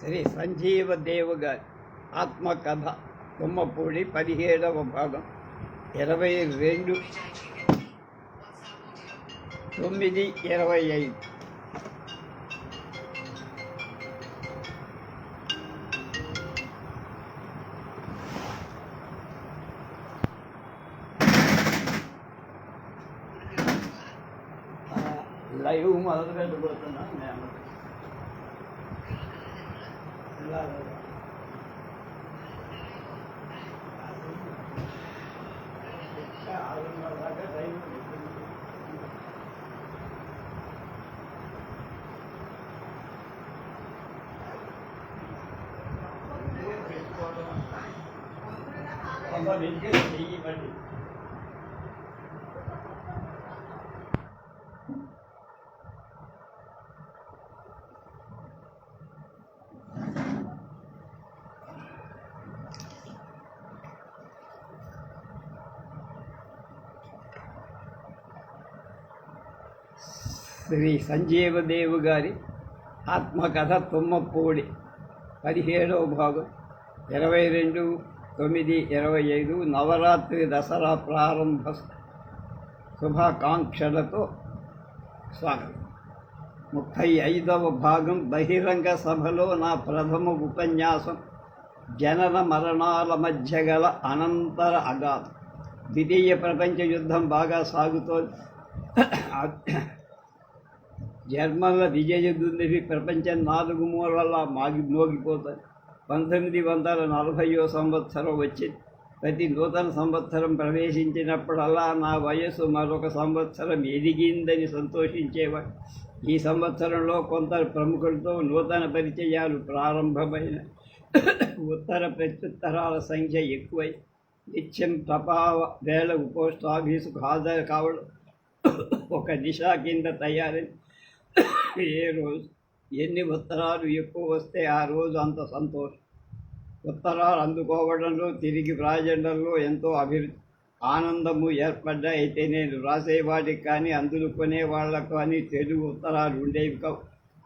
శ్రీ సంజీవ దేవ్ గారి ఆత్మకథ తుమ్మపూడి పదిహేడవ భాగం. ఇరవై రెండు. తొమ్మిది ఇరవై ఐదు. లైవ్ మొదలు పెట్టబోతున్నాను నేను आगे बढ़ा శ్రీ సంజీవదేవ్ గారి ఆత్మకథ తుమ్మపూడి. పదిహేడవ భాగం. ఇరవై రెండు తొమ్మిది ఇరవై ఐదు నవరాత్రి దసరా ప్రారంభ శుభాకాంక్షలతో స్వాగతం. ముప్పై ఐదవ భాగం. బహిరంగ సభలో నా ప్రథమ ఉపన్యాసం. జనన మరణాల మధ్య గల అనంతర అగాధం. ద్వితీయ ప్రపంచ యుద్ధం బాగా సాగుతోంది. జర్మన్ల విజయదుందువి ప్రపంచం నాలుగు మూలలా మాగి మోగిపోతాయి పంతొమ్మిది వందల నలభైయో సంవత్సరం వచ్చింది ప్రతి నూతన సంవత్సరం ప్రవేశించినప్పుడల్లా నా వయస్సు మరొక సంవత్సరం ఎదిగిందని సంతోషించేవాడు. ఈ సంవత్సరంలో కొందరు ప్రముఖులతో నూతన పరిచయాలు ప్రారంభమైన ఉత్తర ప్రత్యుత్తరాల సంఖ్య ఎక్కువై నిత్యం తపా వేళకు పోస్ట్ ఆఫీసుకు హాజరు కావడం ఒక దిశ కింద తయారై ఏ రోజు? ఎన్ని ఉత్తరాలు ఎక్కువ వస్తే ఆ రోజు అంత సంతోషం. ఉత్తరాలు అందుకోవడంలో తిరిగి వ్రాజడంలో ఎంతో అభివృద్ధి ఆనందము ఏర్పడ్డ అయితే నేను వ్రాసేవాడికి కానీ అందుకునే వాళ్ళకు కానీ తెలుగు ఉత్తరాలు ఉండేవి కావు.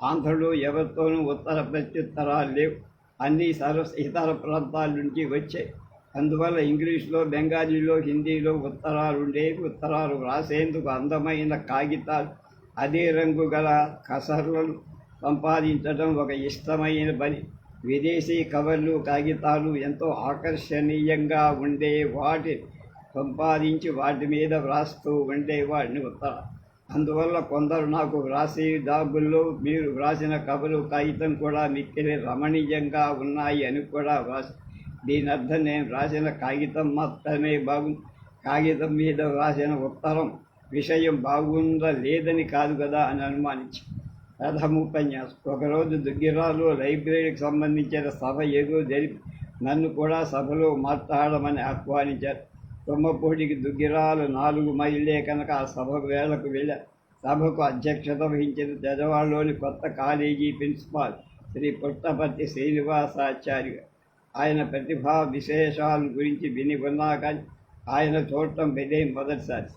ఆంధ్రలో ఎవరితోనూ ఉత్తర ప్రత్యుత్తరాలు లేవు. అన్నీ సర్వ ఇతర ప్రాంతాల నుంచి వచ్చాయి. అందువల్ల ఇంగ్లీష్లో బెంగాలీలో హిందీలో ఉత్తరాలు ఉండేవి. ఉత్తరాలు వ్రాసేందుకు అందమైన కాగితాలు అదే రంగు గల కసర్లను సంపాదించడం ఒక ఇష్టమైన పని. విదేశీ కవర్లు కాగితాలు ఎంతో ఆకర్షణీయంగా ఉండే వాటి సంపాదించి వాటి మీద వ్రాస్తూ ఉండేవాడిని ఉత్తర. అందువల్ల కొందరు నాకు వ్రాసే డాబుల్లో మీరు వ్రాసిన కబురు కాగితం కూడా మిక్కిలి రమణీయంగా ఉన్నాయి అని కూడా వ్రాసి దీని అర్థం నేను వ్రాసిన కాగితం మాత్రమే బాగు కాగితం మీద వ్రాసిన ఉత్తరం. విషయం బాగుందా లేదని కాదు కదా అని అనుమానించి ప్రథమ ఉపన్యాసం. ఒకరోజు దుగ్గిరాలు లైబ్రరీకి సంబంధించిన సభ ఏదో జరిపి నన్ను కూడా సభలో మాట్లాడమని ఆహ్వానించారు. తుమ్మపూడికి దుగ్గిరాలు నాలుగు మైళ్ళే కనుక ఆ సభ వేళకు వెళ్ళా. సభకు అధ్యక్షత వహించిన తెజవాడలోని కొత్త కాలేజీ ప్రిన్సిపాల్ శ్రీ పుట్టపర్తి శ్రీనివాసాచార్య ఆయన ప్రతిభా విశేషాల గురించి విని ఉన్నా కానీ ఆయన చూడటం ఇదే మొదటిసారి.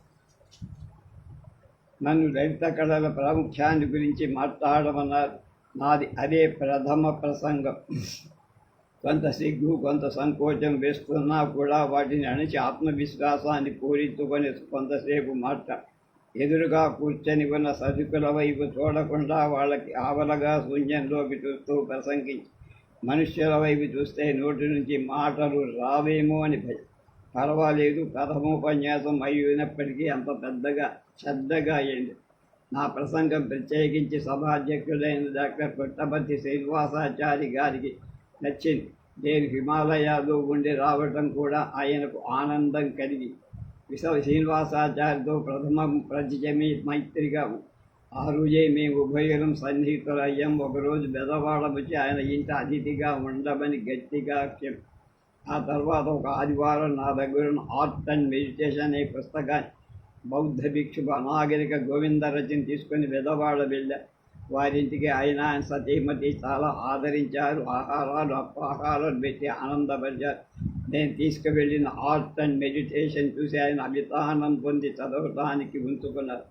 నన్ను లలిత కళల ప్రాముఖ్యాన్ని గురించి మాట్లాడమన్నారు. నాది అదే ప్రథమ ప్రసంగం. కొంత సిగ్గు కొంత సంకోచం వేస్తున్నా కూడా వాటిని అణిచి ఆత్మవిశ్వాసాన్ని పూరించుకొని కొంతసేపు మాట ఎదురుగా కూర్చొని ఉన్న సదుకుల వైపు చూడకుండా వాళ్ళకి ఆవలగా శూన్యంలోకి చూస్తూ ప్రసంగించి మనుష్యుల వైపు చూస్తే నోటి నుంచి మాటలు రావేమో అని భయం. పర్వాలేదు. ప్రథమోపన్యాసం అయినప్పటికీ అంత పెద్దగా శ్రద్ధగా అయింది నా ప్రసంగం ప్రత్యేకించి సభాధ్యక్షుడైన డాక్టర్ పుట్టపర్తి శ్రీనివాసాచారి గారికి నచ్చింది. నేను హిమాలయాలు ఉండి రావటం కూడా ఆయనకు ఆనందం కలిగి విశ్వ శ్రీనివాసాచార్యతో ప్రథమ పరిచయమే మైత్రిగా ఆ రోజే మేము ఉభయరం సన్నిహితులయ్యాం. ఒకరోజు బెదవాడ వచ్చి ఆయన ఇంట అతిథిగా ఉండమని గట్టిగా చెప్పి ఆ తర్వాత ఒక ఆదివారం నా దగ్గర ఆర్ట్ అండ్ మెడిటేషన్ అనే పుస్తకాన్ని బౌద్ధ భిక్షుభ అనాగరిక గోవింద రచన తీసుకొని బెదవాడ వెళ్ళా. వారింటికి ఆయన ఆయన సతీమతి చాలా ఆదరించారు. ఆహారాలు అప్పాహారాలు పెట్టి ఆనందపరిచారు. నేను తీసుకువెళ్ళిన ఆర్ట్ అండ్ మెడిటేషన్ చూసి ఆయన అభితానం పొంది చదవటానికి ఉంచుకున్నారు.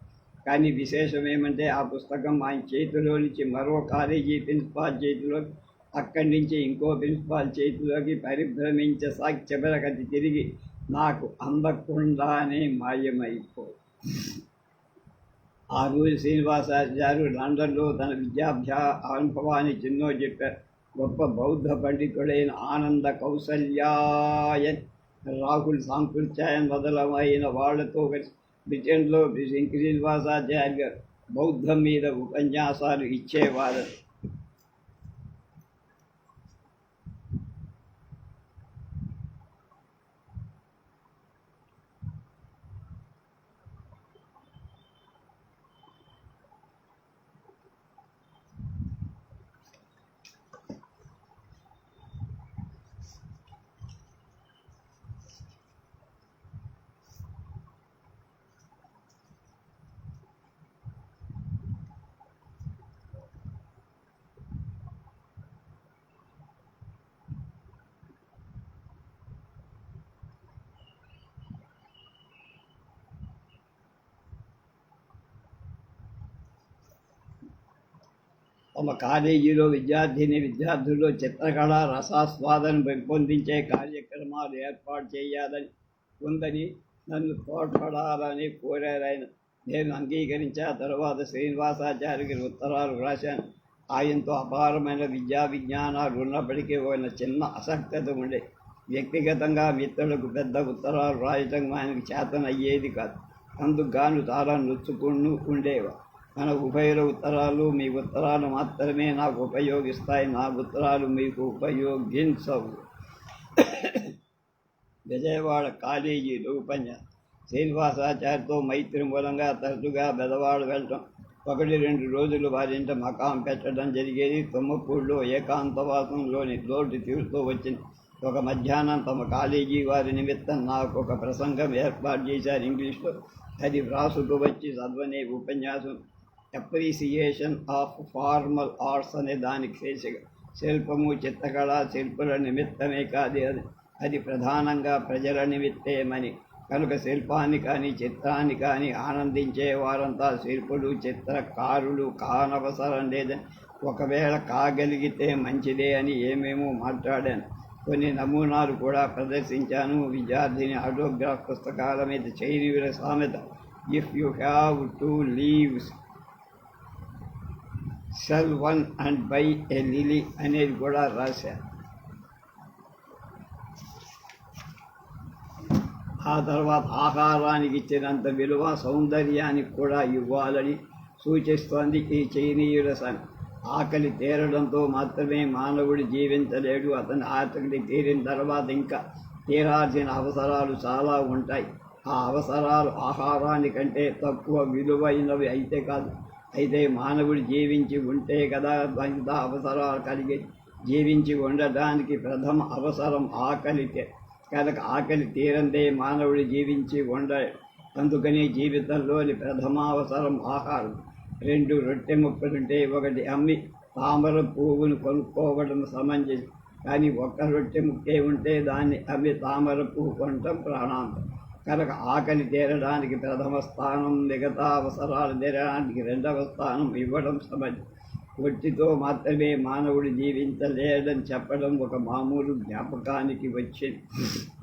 కానీ విశేషం ఏమంటే ఆ పుస్తకం ఆయన చేతిలో నుంచి మరో కాలేజీ ప్రిన్సిపాల్ చేతిలో అక్కడి నుంచి ఇంకో ప్రిన్సిపాల్ చేతిలోకి పరిభ్రమించ సాక్ష్యపరగతి తిరిగి నాకు అందకుండానే మాయమైపో ఆ రోజు శ్రీనివాసాచార్యులు లండన్లో తన విద్యాభ్యా అనుభవాన్ని చిన్నో చెప్పారు. గొప్ప బౌద్ధ పండితుడైన ఆనంద కౌసల్యాయన్ రాహుల్ సాంకృత్యాయన్ మొదలమైన వాళ్ళతో కలిసి బ్రిటన్లో శ్రీనివాసాచార్య బౌద్ధం మీద ఉపన్యాసాలు ఇచ్చేవారు. తమ కాలేజీలో విద్యార్థిని విద్యార్థుల్లో చిత్రకళ రసాస్వాదన పెంపొందించే కార్యక్రమాలు ఏర్పాటు చేయాలని ఉందని నన్ను తోడ్పడాలని కోరారాయన నేను అంగీకరించా తర్వాత శ్రీనివాసాచార్యకి ఉత్తరాలు రాశాను. ఆయనతో అపారమైన విద్యా విజ్ఞానాలు ఉన్నప్పటికీ పోయిన చిన్న అసక్తత ఉండే. వ్యక్తిగతంగా మిత్రులకు పెద్ద ఉత్తరాలు రాయటం ఆయనకు చేతనయ్యేది కాదు. అందుకు గాను చాలా నొచ్చుకుంటూ ఉండేవా మన ఉభయుల ఉత్తరాలు మీ ఉత్తరాలు మాత్రమే నాకు ఉపయోగిస్తాయి. నా ఉత్తరాలు మీకు ఉపయోగించవు. విజయవాడ కాలేజీలు ఉపన్యాసం శ్రీనివాసాచార్యతో మైత్రి మూలంగా తరచుగా బెదవాడ వెళ్ళటం ఒకటి రెండు రోజులు వారింట మకాం పెట్టడం జరిగేది. తుమ్మపూడిలో ఏకాంతవాసంలోని లోటు తీరుతూ వచ్చింది ఒక మధ్యాహ్నం తమ కాలేజీ వారి నిమిత్తం నాకు ఒక ప్రసంగం ఏర్పాటు చేశారు. ఇంగ్లీష్లో అది వ్రాసుకు వచ్చి చదవనే ఉపన్యాసం అప్రిసియేషన్ ఆఫ్ ఫార్మల్ ఆర్ట్స్ అనే దానికి శీర్షిక శిల్పము చిత్తకళ శిల్పుల నిమిత్తమే కాదు అది. అది ప్రధానంగా ప్రజల నిమిత్తేమని కనుక శిల్పాన్ని కానీ చిత్రాన్ని కానీ ఆనందించే వారంతా శిల్పులు చిత్రకారులు కానవసరం లేదని ఒకవేళ కాగలిగితే మంచిదే అని ఏమేమో మాట్లాడాను. కొన్ని నమూనాలు కూడా ప్రదర్శించాను. విద్యార్థిని ఆటోగ్రాఫ్ పుస్తకాల మీద చైనీయుల సామెత. If you have two leaves sell one and buy a lily అనేది కూడా రాశారు ఆ తర్వాత ఆహారానికి ఇచ్చినంత విలువ సౌందర్యానికి కూడా ఇవ్వాలని సూచిస్తోంది ఈ చైనీయుల సంఘం. ఆకలి తీరడంతో మాత్రమే మానవుడు జీవించలేడు అతని ఆకలి తీరిన తర్వాత ఇంకా తీరాల్సిన అవసరాలు చాలా ఉంటాయి. ఆ అవసరాలు ఆహారానికంటే తక్కువ విలువైనవి అయితే కాదు. అయితే మానవుడు జీవించి ఉంటే కదా అంత అవసరాలు కలిగి. జీవించి ఉండడానికి ప్రథమ అవసరం ఆకలి కనుక ఆకలి తీరందే మానవుడు జీవించి ఉండ అందుకని జీవితంలోని ప్రథమావసరం ఆహారం. రెండు రొట్టె ముక్కలుంటే ఒకటి అమ్మి తామర పువ్వును కొనుక్కోవడం సమంజసం. కానీ ఒక్క రొట్టె ముక్కే ఉంటే దాన్ని అమ్మి తామర పువ్వు కొనటం ప్రాణాంతం. కనుక ఆకలి తీరడానికి ప్రథమ స్థానం మిగతా అవసరాలు తీరడానికి రెండవ స్థానం ఇవ్వడం సమంజసం ఒట్టితో మాత్రమే మానవుడు జీవించలేడని చెప్పడం ఒక మామూలు జ్ఞాపకానికి వచ్చింది.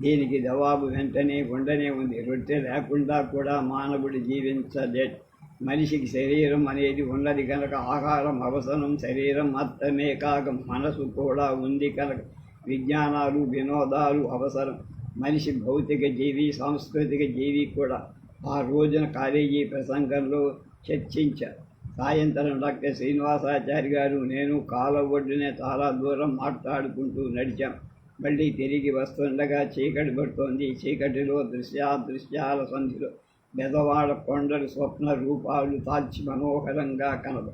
దీనికి జవాబు వెంటనే ఉండనే ఉంది. రొట్టె లేకుండా కూడా మానవుడు జీవించలేడు. మనిషికి శరీరం అనేది ఉన్నది కనుక ఆహారం అవసరం శరీరం మాత్రమే కాక మనసు కూడా ఉంది కనుక విజ్ఞానాలు వినోదాలు అవసరం. మనిషి భౌతిక జీవి సాంస్కృతిక జీవి కూడా ఆ రోజున కాలేజీ ప్రసంగంలో చర్చించారు సాయంత్రం డాక్టర్ శ్రీనివాసాచారి గారు నేను కాల ఒడ్డునే చాలా దూరం మాట్లాడుకుంటూ నడిచాం. మళ్ళీ తిరిగి వస్తుండగా చీకటి పడుతోంది. చీకటిలో దృశ్యాదృశ్యాల సంధిలో బెదవాడ కొండలు స్వప్న రూపాలు తాల్చి మనోహరంగా కనదు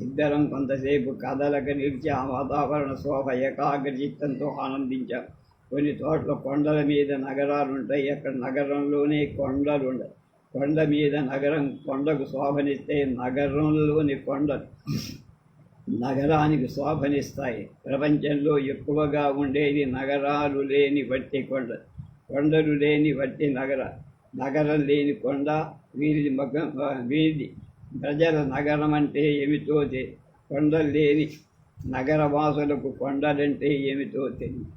ఇద్దరం కొంతసేపు కదలక నిలిచి ఆ వాతావరణ శోభ ఏకాగ్రచిత్తంతో ఆనందించాం. కొన్ని చోట్ల కొండల మీద నగరాలు ఉంటాయి. అక్కడ నగరంలోనే కొండలు ఉండవు. కొండ మీద నగరం కొండకు శోభనిస్తే నగరంలోని కొండలు నగరానికి శోభనిస్తాయి. ప్రపంచంలో ఎక్కువగా ఉండేది నగరాలు లేని వట్టి కొండ కొండలు లేని వట్టి నగర నగరం లేని కొండ వీరిది మగ వీరిది ప్రజల నగరం అంటే ఏమిటో తె- కొండలు లేని నగరవాసులకు కొండలంటే ఏమిటో తెలియదు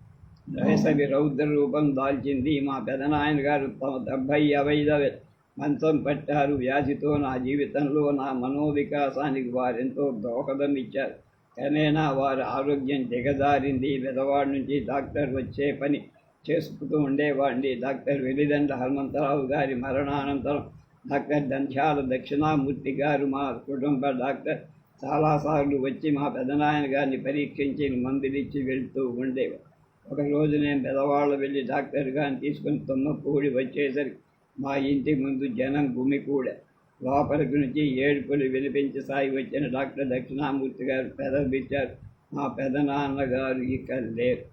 వేసవి రౌద్ర రూపం దాల్చింది మా పెదనాయన గారు. తమ డెబ్భై అవైద మంచం పట్టారు. వ్యాధితో నా జీవితంలో నా మనోవికాసానికి వారెంతో దోహదం ఇచ్చారు క్రమేణా వారి ఆరోగ్యం దిగజారింది. పెదవాడి నుంచి డాక్టర్ వచ్చే పని చేసుకుంటూ ఉండేవాడిని. డాక్టర్ వెలిదండ హనుమంతరావు గారి మరణానంతరం డాక్టర్ దంధ్యాల దక్షిణామూర్తి గారు మా కుటుంబ డాక్టర్ చాలాసార్లు వచ్చి మా పెదనాయన గారిని పరీక్షించి మందులిచ్చి వెళ్తూ ఉండేవారు. ఒకరోజు నేను పెదవాళ్ళు వెళ్ళి డాక్టర్ గారిని తీసుకుని తుమ్మపూడి వచ్చేసరికి మా ఇంటి ముందు జనం గుమికూడ లోపలికి నుంచి ఏడుపులు వినిపించి సాగి వచ్చిన డాక్టర్ దక్షిణామూర్తి గారు పెదవిచ్చారు. మా పెదనాన్నగారు ఇక్కడ లేరు.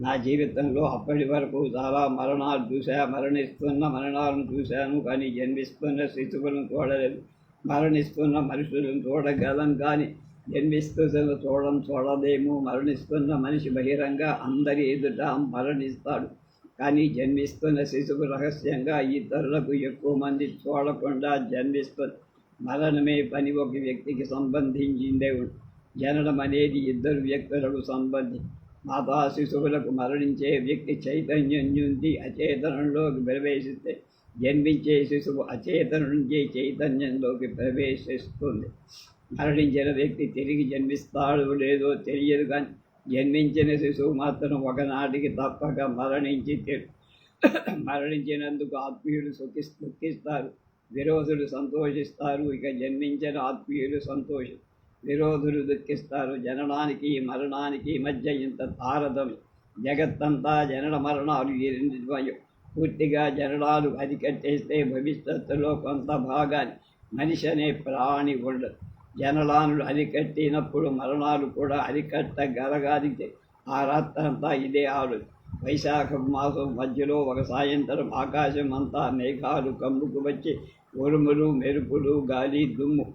నా జీవితంలో అప్పటి వరకు చాలా మరణాలు చూశా మరణిస్తున్న మరణాలను చూశాను కానీ జన్మిస్తున్న శిశువులను చూడలేదు. మరణిస్తున్న మనుషులను చూడగలం కానీ జన్మిస్తున్న చూడడం చూడలేము మరణిస్తున్న మనిషి బహిరంగ అందరి ఎదుట మరణిస్తాడు. కానీ జన్మిస్తున్న శిశువు రహస్యంగా ఇతరులకు ఎక్కువ మంది చూడకుండా జన్మిస్తుంది మరణమే పని ఒక వ్యక్తికి సంబంధించిందే జననం అనేది ఇద్దరు వ్యక్తులకు సంబంధి. మాతా శిశువులకు మరణించే వ్యక్తి చైతన్యం నుండి అచేతనంలోకి ప్రవేశిస్తే జన్మించే శిశువు అచేతనం నుంచి చైతన్యంలోకి ప్రవేశిస్తుంది. మరణించిన వ్యక్తి తిరిగి జన్మిస్తాడో లేదో తెలియదు కానీ జన్మించిన శిశువు మాత్రం ఒకనాటికి తప్పక మరణించి మరణించినందుకు ఆత్మీయులు సుఖి దుఃఖిస్తారు విరోధులు సంతోషిస్తారు ఇక జన్మించిన ఆత్మీయులు సంతోషం విరోధులు దుఃఖిస్తారు. జననానికి మరణానికి మధ్య ఇంత తారతమ్యం. జగత్తంతా జనన మరణాలు ఈ పూర్తిగా జననాలు అరికట్టేస్తే భవిష్యత్తులో కొంత భాగాన్ని మనిషి అనే ప్రాణి ఉండదు. జనలానులు అరికట్టినప్పుడు మరణాలు కూడా అరికట్టగలగాలితే ఆ రాత్రంతా ఇదే ఆడు వైశాఖ మాసం మధ్యలో ఒక సాయంత్రం ఆకాశం అంతా మేఘాలు కమ్ముకు వచ్చి ఉరుములు మెరుపులు గాలి దుమ్ము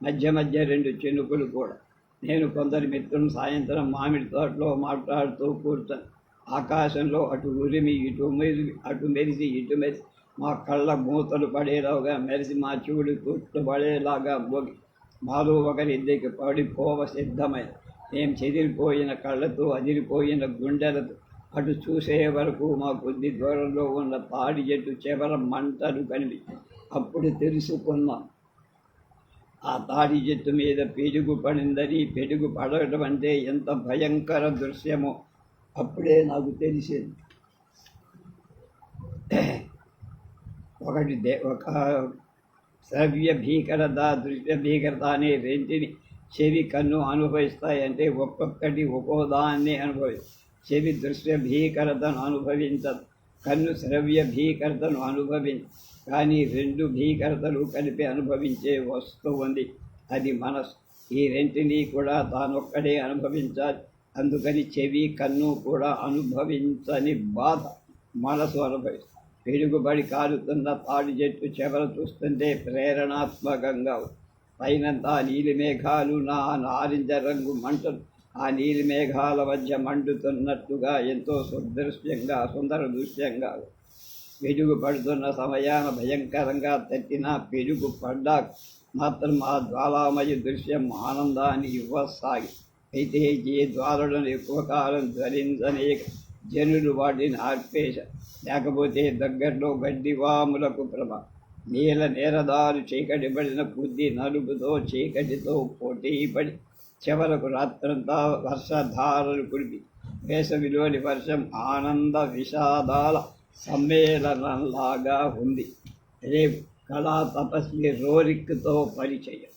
మధ్య మధ్య రెండు చినుకులు కూడా. నేను కొందరి మిత్రులు సాయంత్రం మామిడి తోటలో మాట్లాడుతూ కూర్చొని ఆకాశంలో అటు ఉరిమి ఇటు మెరిసి అటు మెరిసి ఇటు మెరిసి మా కళ్ళ మూతలు పడేలాగా మెరిసి మా చెవులు తుట్లు పడేలాగా మోగి మాలో ఒకరిద్దరికి పడిపోవ సిద్ధమై. మేము చెదిరిపోయిన కళ్ళతో అదిరిపోయిన గుండెలతో అటు చూసే వరకు మా కొద్ది దూరంలో ఉన్న తాడి చెట్టు చివర మంటలు కనిపి అప్పుడు తెలుసుకున్నాం ఆ తాడి చెట్టు మీద పెరుగు పడిందని. పెరుగు పడటం అంటే ఎంత భయంకర దృశ్యమో అప్పుడే నాకు తెలిసింది. ఒకటి దే ఒక శ్రవ్య భీకరత దృశ్య భీకరత అనే రెంటిని చెవి కన్ను అనుభవిస్తాయంటే ఒక్కొక్కటి ఒక్కో దాన్ని అనుభవిస్తాయి చెవి దృశ్య భీకరతను అనుభవించదు కన్ను శ్రవ్య భీకరతను అనుభవించ కానీ రెండు భీకరతలు కలిపి అనుభవించే వస్తువు ఉంది అది మనసు ఈ రెంటిని కూడా తానొక్కడే అనుభవించాలి. అందుకని చెవి కన్ను కూడా అనుభవించని బాధ మనసు అనుభవిస్తుంది. పెరుగుబడి కారుతున్న తాడి చెట్టు చెవర చూస్తుంటే ప్రేరణాత్మకంగా పైనంత పైనంతా నీలి మేఘాలు నా నారింజ రంగు మంటలు. ఆ నీలి మేఘాల మధ్య మండుతున్నట్టుగా ఎంతో సుదృశ్యంగా సుందర దృశ్యంగా ఉంది. పడుతున్న సమయాన భయంకరంగా తట్టిన పెరుగు పడ్డా మాత్రం ఆ జ్వాలామయ దృశ్యం ఆనందాన్ని ఇవ్వసాగి. అయితే ఈ జ్వాలను ఎక్కువ కాలం ధరించనేక జనులు వాటిని ఆర్పేశారు లేకపోతే దగ్గరలో గడ్డివాములకు ప్రభ. నీల నేరదారు చీకటి పడిన బుద్ధి నలుపుతో చీకటితో పోటీపడి చివరకు రాత్రంతా వర్షధారలు కురిపి. వేసవిలోని వర్షం ఆనంద విషాదాల సమ్మేళనంలాగా ఉంది. రేపు కళా తపస్వి రోరిక్తో పరిచయం.